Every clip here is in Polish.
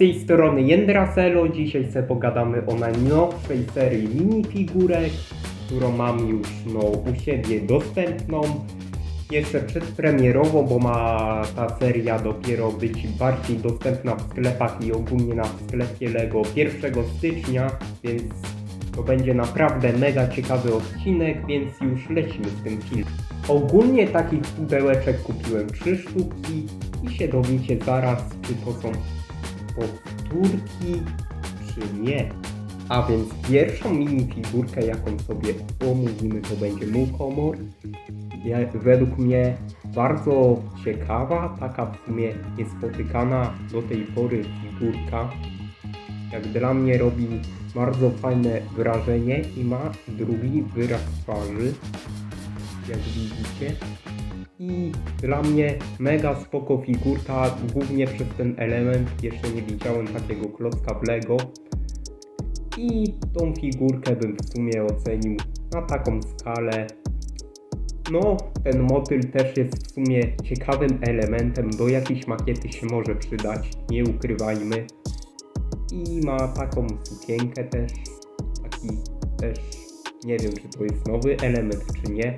tej strony Jendraselo. Dzisiaj sobie pogadamy o najnowszej serii minifigurek, którą mam już no, u siebie dostępną. Jeszcze przedpremierowo, bo ma ta seria dopiero być bardziej dostępna w sklepach i ogólnie na sklepie LEGO 1 stycznia, więc to będzie naprawdę mega ciekawy odcinek, więc już lecimy z tym filmem. Ogólnie takich pudełeczek kupiłem 3 sztuki i się dowiecie zaraz, czy to są powtórki, czy nie. A więc pierwszą minifigurkę, jaką sobie omówimy, to będzie Mukomor. Według mnie bardzo ciekawa, taka w sumie niespotykana do tej pory figurka. Jak dla mnie robi bardzo fajne wrażenie i ma drugi wyraz twarzy, jak widzicie. I dla mnie mega spoko figurka, głównie przez ten element. Jeszcze nie widziałem takiego klocka w Lego. I tą figurkę bym w sumie ocenił na taką skalę. No, ten motyl też jest w sumie ciekawym elementem, do jakiejś makiety się może przydać, nie ukrywajmy. I ma taką sukienkę też, taki też, nie wiem czy to jest nowy element czy nie.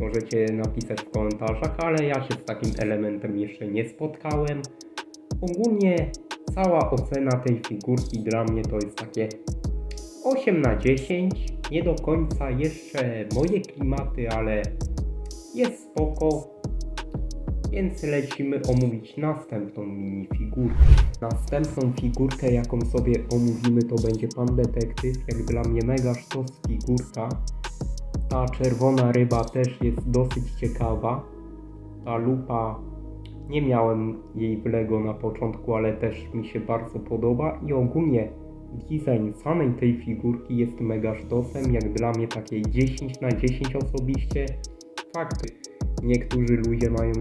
Możecie napisać w komentarzach, ale ja się z takim elementem jeszcze nie spotkałem. Ogólnie cała ocena tej figurki dla mnie to jest takie 8 na 10. Nie do końca jeszcze moje klimaty, ale jest spoko. Więc lecimy omówić następną minifigurkę. Następną figurkę, jaką sobie omówimy, to będzie Pan Detektyw. Jak dla mnie mega sztos figurka. Ta czerwona ryba też jest dosyć ciekawa. Ta lupa, nie miałem jej w Lego na początku, ale też mi się bardzo podoba. I ogólnie design samej tej figurki jest mega sztosem. Jak dla mnie takie 10 na 10 osobiście. Fakt, niektórzy ludzie mają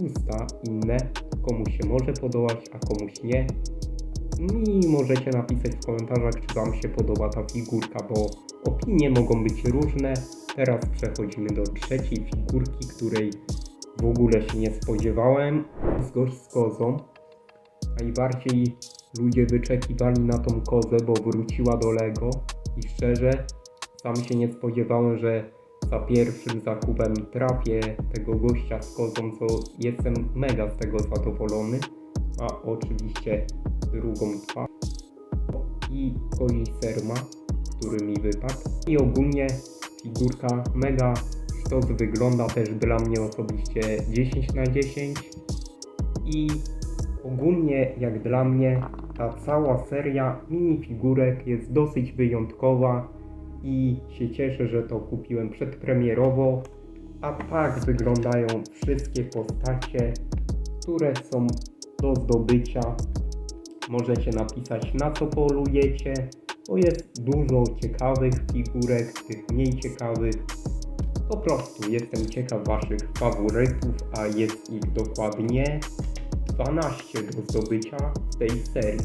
gusta inne. Komuś się może podobać, a komuś nie. I możecie napisać w komentarzach, czy Wam się podoba ta figurka, bo opinie mogą być różne. Teraz przechodzimy do trzeciej figurki, której w ogóle się nie spodziewałem. Z gość z kozą. Najbardziej ludzie wyczekiwali na tą kozę, bo wróciła do Lego. I szczerze, sam się nie spodziewałem, że za pierwszym zakupem trafię tego gościa z kozą, co jestem mega z tego zadowolony. A oczywiście drugą twarz i kozi serma, który mi wypadł. I ogólnie figurka mega sztos wygląda też dla mnie osobiście 10 na 10 i ogólnie jak dla mnie ta cała seria minifigurek jest dosyć wyjątkowa i się cieszę, że to kupiłem przedpremierowo. A tak wyglądają wszystkie postacie, które są do zdobycia. Możecie napisać na co polujecie, bo jest dużo ciekawych figurek, tych mniej ciekawych. Po prostu jestem ciekaw Waszych faworytów, a jest ich dokładnie 12 do zdobycia w tej serii.